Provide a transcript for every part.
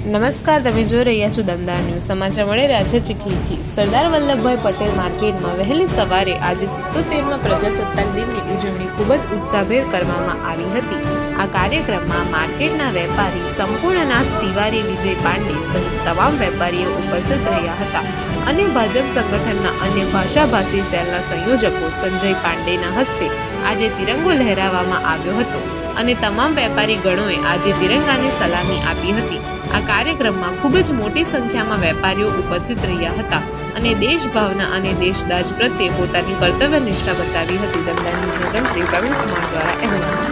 નમસ્કાર, તમે જોઈ રહ્યા છો દમદાર ન્યૂઝ. સમાચાર મળી રહ્યા છે ચીખલીથી. સરદાર વલ્લભભાઈ પટેલ માર્કેટમાં વહેલી સવારે આજે સિત્તોતેરમાં પ્રજાસત્તાક દિનની ઉજવણી ખૂબ જ ઉત્સાહભેર કરવામાં આવી હતી. આ કાર્યક્રમમાં માર્કેટના વેપારી સંપૂર્ણનાથ તિવારી, વિજય પાંડે સહિત તમામ વેપારીઓ ઉપસ્થિત રહ્યા હતા અને ભાજપ સંગઠનના અન્ય ભાષાભાષી સેલના સંયોજકો સંજય પાંડેના હસ્તે આજે તિરંગો લહેરાવવામાં આવ્યો હતો. અને તમામ વેપારી ગણોએ આજે તિરંગાને સલામી આપી હતી. આ કાર્યક્રમમાં ખૂબ જ મોટી સંખ્યામાં વેપારીઓ ઉપસ્થિત રહ્યા હતા અને દેશભાવના અને દેશદાજ પ્રત્યે પોતાની કર્તવ્ય નિષ્ઠા બતાવી હતી. દમદાર ન્યૂઝના તંત્રી પ્રવીણ કુમાર દ્વારા અહેવાલ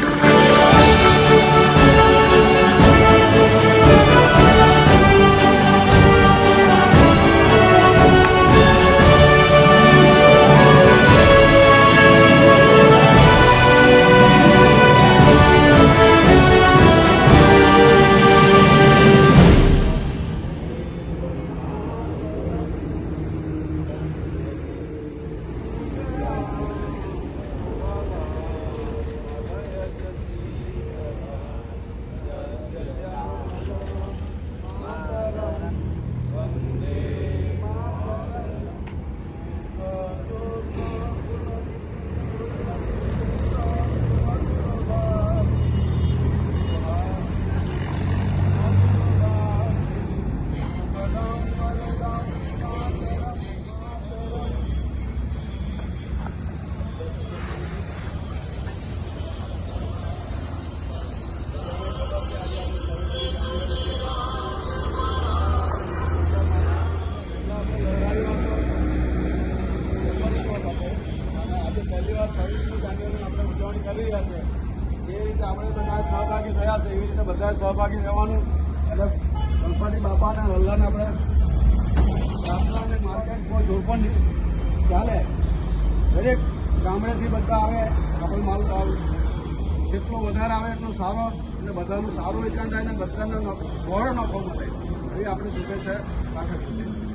સહભાગી થયા છે. એવી રીતે બધા સહભાગી રહેવાનું અને ગણપતિ બાપાના હલ્લાને આપણે માર્કેટમાં જોડપણ ચાલે. દરેક ગામડેથી બધા આવે આપણે માલ આવે. જેટલો વધારે આવે એટલો સારો અને બધાનું સારું વેચાણ થાય અને બધાને બહોળો નફો મળે એ આપણે શુભેચ્છા છે. છીએ હવે